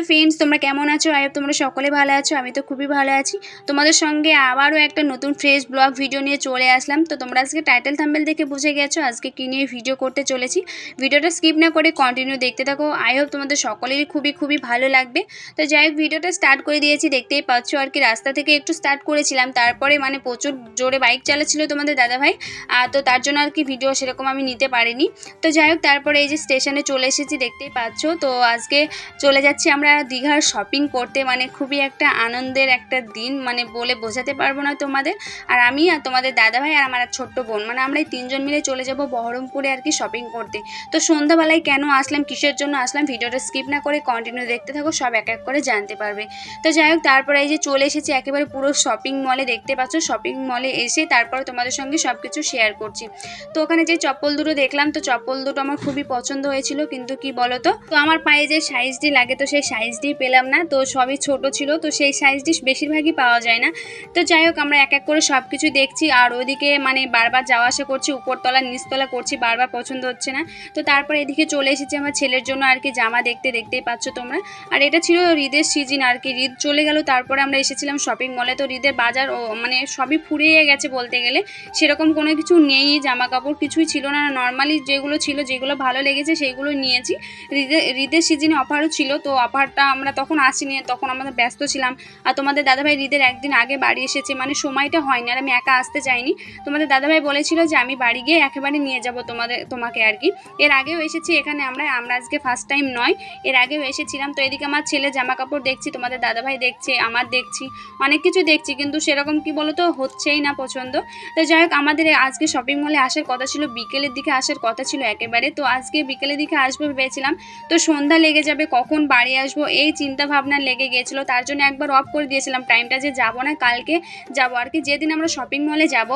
Hello friends তোমরা কেমন আছো? আই হোপ তোমরা সকলে ভালো আছো আমি তো খুবই ভালো আছি। তোমাদের সঙ্গে আবারও একটা নতুন ফ্রেশ ব্লগ ভিডিও নিয়ে চলে আসলাম। তো তোমরা আজকে টাইটেল থাম্বেল দেখে বুঝে গেছো আজকে কী নিয়ে ভিডিও করতে চলেছি। ভিডিওটা স্কিপ না করে কন্টিনিউ দেখতে থাকো। আই হোপ তোমাদের সকলেরই খুবই খুবই ভালো লাগবে। তো যাই হোক ভিডিওটা স্টার্ট করে দিয়েছি। দেখতেই পাচ্ছ আর কি রাস্তা থেকে একটু স্টার্ট করেছিলাম। তারপরে মানে প্রচুর জোরে বাইক চালাচ্ছিল তোমাদের দাদাভাই। আহ, তো তার জন্য আর কি ভিডিও সেরকম আমি নিতে পারিনি। তো যাই হোক তারপরে এই যে স্টেশনে চলে এসেছি দেখতেই পাচ্ছ। তো আজকে চলে যাচ্ছি আমরা দীঘার শপিং করতে মানে খুবই একটা আনন্দের একটা দিন মানে বলে বোঝাতে পারব না তোমাদের। আর আমি আর তোমাদের দাদাভাই আর আমার ছোট্ট বোন মানে আমরা এই তিনজন মিলে চলে যাব বহরমপুরে আর কি শপিং করতে। তো সন্ধ্যাবেলায় কেন আসলাম, কিসের জন্য আসলাম ভিডিওটা স্কিপ না করে কন্টিনিউ দেখতে থাকো, সব এক এক করে জানতে পারবে। তো যাই হোক, তারপরে এই যে চলে এসেছি একেবারে পুরো শপিং মলে দেখতে পাচ্ছ শপিং মলে এসে তারপরে তোমাদের সঙ্গে সব কিছু শেয়ার করছি। তো ওখানে যে চপ্পল দুটো দেখলাম, তো চপ্পল দুটো আমার খুবই পছন্দ হয়েছিল, কিন্তু কি বলো তো তো আমার পায়ে যে সাইজটি লাগে, তো সেই সাইজটি পেলাম না, তো সবই ছোট ছিল, তো সেই সাইজটি বেশিরভাগই পাওয়া যায় না। তো যাই হোক, আমরা এক এক করে সব কিছু দেখছি, আর ওইদিকে মানে বারবার যাওয়া আসা করছি, উপরতলা, নিচতলা করছি, বারবার পছন্দ হচ্ছে না। তো তারপর এদিকে চলে এসেছি আমার ছেলের জন্য আর কি জামা দেখতে, দেখতেই পাচ্ছ তোমরা। আর এটা ছিল ঈদের সিজন আর কি, ঈদ চলে গেল, তারপরে আমরা এসেছিলাম শপিং মলে তো ঈদের বাজার ও মানে সবই ফুরিয়ে গেছে বলতে গেলে, সেরকম কোনো কিছু নেই জামা কাপড় কিছুই ছিল না। নর্মালি যেগুলো ছিল, যেগুলো ভালো লেগেছে সেইগুলো নিয়েছি। ঈদের ঈদের সিজনে অফারও ছিল, তো অফারটা আমরা তখন আসিনি, তখন আমাদের ব্যস্ত ছিলাম। আর তোমাদের দাদাভাই ঈদের একদিন আগে বাড়ি এসেছে মানে সময়টা হয়নি, আর আমি একা আসতে চাইনি তোমাদের দাদাভাই বলেছিল যে আমি বাড়ি গিয়ে একেবারে নিয়ে যাব তোমাদের, তোমাকে আর কি। এর আগেও এসেছি এখানে আমরা আমরা আজকে ফার্স্ট টাইম নয়, এর আগেও এসেছিলাম। তো এদিকে আমার ছেলে জামা কাপড় দেখছি, তোমাদের দাদাভাই দেখছে, আমার দেখছি, অনেক কিছু দেখছি, কিন্তু সেরকম কি বলো তো হচ্ছেই না পছন্দ। তো যাই হোক, আমাদের আজকে শপিং মলে আসার কথা ছিল, বিকেলের দিকে আসার কথা ছিল একেবারে। তো আজকে বিকেলের দিকে আসব ভেবেছিলাম। তো সন্ধ্যা লেগে যাবে, কখন বাড়ি আসব এই চিন্তা ভাবনা লেগে গিয়েছিল তার জন্য একবার অফ করে দিয়েছিলাম টাইমটা যে যাব না, কালকে যাব। আর কি যেদিন আমরা শপিং মলে যাব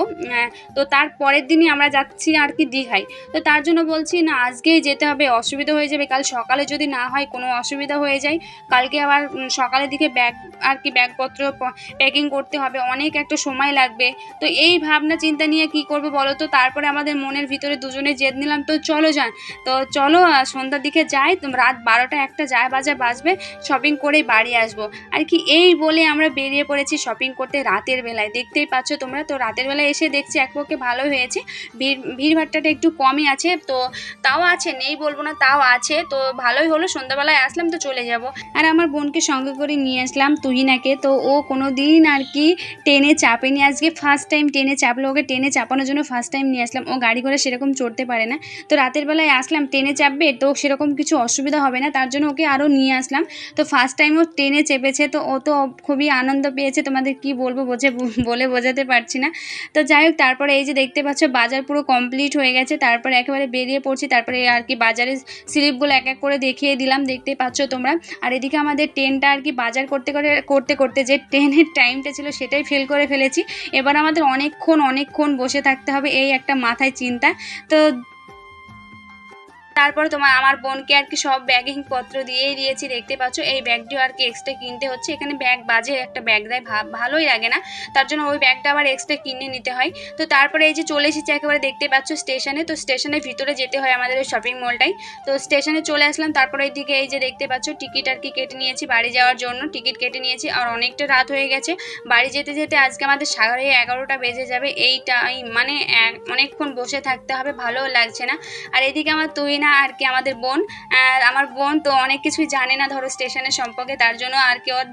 তো তার পরের দিনই আমরা যাচ্ছি আর কি দীঘায়। তো তার জন্য বলছি, না, আজকেই যেতে হবে, অসুবিধা হয়ে যাবে। কাল সকালে যদি না হয়, কোনো অসুবিধা হয়ে যায়। কালকে আবার সকালের দিকে ব্যাগ আর কি ব্যাগপত্র প্যাকিং করতে হবে। অনেক একটা সময় লাগবে। তো এই ভাবনা, চিন্তা নিয়ে কি করব বলো তো? তারপরে আমাদের মনের ভিতরে দুজনে জেদ নিলাম, তো চলো যান। তো চলো সন্ধ্যার দিকে যাই। রাত বারোটা একটা যায় বাজা বাজবে শপিং করেই বাড়ি আসব। আর কি এই বলে আমরা বেরিয়ে পড়েছি শপিং করতে রাতের বেলায়। দেখতেই পাচ্ছ তোমরা, তো রাতের বেলায় এসে দেখছি এক পক্ষে ভালো হয়েছে। ভিড় ভিড়ভাট্টাটা একটু কমই আছে, তো তাও আছে, নেই বলব না, তাও আছে, তো ভালোই হলো, সন্ধ্যাবেলায় আসলাম তো চলে যাব। আর আমার বোনকে সঙ্গে করে নিয়ে আসলাম তুহিনাকে, তো ও কোনো দিন আর কি ট্রেনে চাপেনি। আজকে ফার্স্ট টাইম ট্রেনে চাপলো, ওকে ট্রেনে চাপানোর জন্য ফার্স্ট টাইম নিয়ে আসলাম। ও গাড়ি করে সেরকম চড়তে পারে না। তো রাতের বেলায় আসলাম, ট্রেনে চাপবে, তো সেরকম কিছু অসুবিধা হবে না, তার জন্য ওকে আরও নিয়ে আসলাম। তো ফার্স্ট টাইম ও ট্রেনে চেপেছে, তো ও তো খুবই আনন্দ পেয়েছে। তোমাদের কি বলব, বোঝে, বলে বোঝাতে পারছি না। তো যাই হোক, তারপরে এই যে দেখতে পাচ্ছ, বাজার পুরো কমপ্লিট হয়ে গেছে। তারপরে একেবারে বেরিয়ে পড়ছি। তারপরে আর কি বাজারের স্লিপগুলো এক এক করে দেখিয়ে দিলাম। দেখতে পাচ্ছ তোমরা। আর এদিকে আমাদের ট্রেনটা আর কি বাজার করতে করে, করতে করতে যে ট্রেনের টাইমটা ছিল, সেটাই ফেল করে ফেলেছি। এবার আমাদের অনেকক্ষণ অনেকক্ষণ বসে থাকতে হবে, এই একটা মাথায় চিন্তা। তো তারপরে তোমার আমার বোনকে আর কি সব ব্যাগিং পত্র দিয়েই দিয়েছি, দেখতে পাচ্ছ? এই ব্যাগটিও আর কি এক্সট্রা কিনতে হচ্ছে। এখানে ব্যাগ বাজে একটা ব্যাগ দেয় ভালোই লাগে না। তার জন্য ওই ব্যাগটা আবার এক্সট্রা কিনে নিতে হয়। তো তারপরে এই যে চলে এসেছি একেবারে দেখতে পাচ্ছ স্টেশনে। তো স্টেশনের ভিতরে যেতে হয় আমাদের ওই শপিং মলটাই তো স্টেশনে চলে আসলাম, তারপরে এইদিকে এই যে দেখতে পাচ্ছ টিকিট আর কি কেটে নিয়েছি বাড়ি যাওয়ার জন্য। টিকিট কেটে নিয়েছি, আর অনেকটা রাত হয়ে গেছে। বাড়ি যেতে যেতে আজকে আমাদের সাড়ে এগারোটা বেজে যাবে। এই টাইম মানে অনেকক্ষণ বসে থাকতে হবে ভালোও লাগছে না। আর এদিকে আমার তুই না আর কি আমাদের বোন। আমার বোন তো অনেক কিছুই জানে না ধরো স্টেশনের সম্পর্কে, তার জন্য আর কি ওর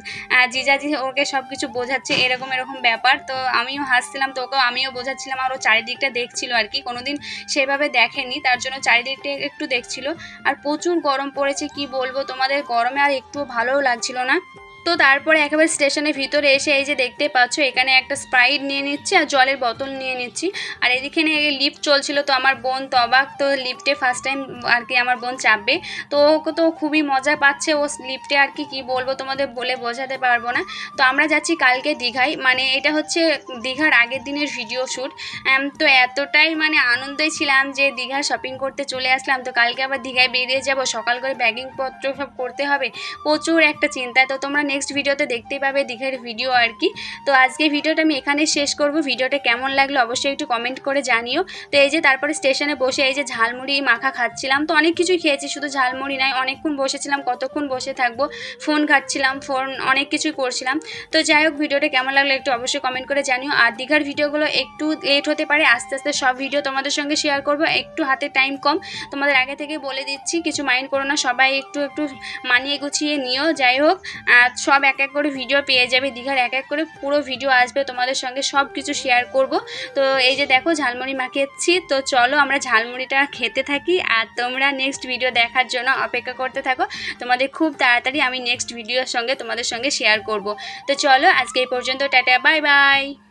জিজাজি ওকে সব কিছু বোঝাচ্ছে, এরকম এরকম ব্যাপার। তো আমিও হাসছিলাম, তো ওকেও আমিও বোঝাচ্ছিলাম, আর ও চারিদিকটা দেখছিল আর কি। কোনোদিন সেভাবে দেখেনি, তার জন্য চারিদিকটা একটু দেখছিল। আর প্রচুর গরম পড়েছে, কি বলব? তোমাদের গরমে আর একটুও ভালোও লাগছিল না। তো তারপরে একেবারে স্টেশনের ভিতরে এসে এই যে দেখতে পাচ্ছ, এখানে একটা স্প্রাইট নিয়ে নিচ্ছি আর জলের বোতল নিয়ে নিচ্ছি। আর এদিকে লিফট চলছিল তো আমার বোন তো অবাক, তো লিফটে ফার্স্ট টাইম আর কি আমার বোন চাপবে। তো ওকে তো খুবই মজা পাচ্ছে, ও লিফটে আর কি, কী বলব তোমাদের বলে বোঝাতে পারব না। তো আমরা যাচ্ছি কালকে দীঘায় মানে এটা হচ্ছে দীঘার আগের দিনের ভিডিও শ্যুট তো এতটাই মানে আনন্দই ছিলাম যে দীঘা শপিং করতে চলে আসলাম। তো কালকে আবার দীঘায় বেরিয়ে যাব, সকাল করে ব্যাগিং পত্র সব করতে হবে। প্রচুর একটা চিন্তা তো তোমরা নেক্সট ভিডিওতে দেখতেই পাবে দীঘার ভিডিও আর কি। তো আজকে ভিডিওটা আমি এখানে শেষ করব। ভিডিওটা কেমন লাগল অবশ্যই একটু কমেন্ট করে জানিও। তো এই যে তারপরে স্টেশনে বসে এই যে ঝালমুড়ি মাখা খাচ্ছিলাম। তো অনেক কিছুই খেয়েছি, শুধু ঝালমুড়ি নয় অনেকক্ষণ বসেছিলাম, কতক্ষণ বসে থাকব? ফোন খাচ্ছিলাম ফোন অনেক কিছুই করছিলাম। তো যাই হোক, ভিডিওটা কেমন লাগল একটু অবশ্যই কমেন্ট করে জানিও। আর দীঘার ভিডিওগুলো একটু লেট হতে পারে, আস্তে আস্তে সব ভিডিও তোমাদের সঙ্গে শেয়ার করব। একটু হাতে টাইম কম। তোমাদের আগে থেকে বলে দিচ্ছি, কিছু মাইন্ড করো না, সবাই একটু একটু মানিয়ে গুছিয়ে নিও। যাই হোক সব এক এক করে ভিডিও পেয়ে যাবে, দীঘার এক এক করে পুরো ভিডিও আসবে, তোমাদের সঙ্গে সব কিছু শেয়ার করব। তো এই যে দেখো ঝালমুড়ি মাখিয়েছি, তো চলো আমরা ঝালমুড়িটা খেতে থাকি আর তোমরা নেক্সট ভিডিও দেখার জন্য অপেক্ষা করতে থাকো। তোমাদের খুব তাড়াতাড়ি আমি নেক্সট ভিডিওর সঙ্গে তোমাদের সঙ্গে শেয়ার করব। তো চলো আজকে এই পর্যন্ত, টাটা বাই বাই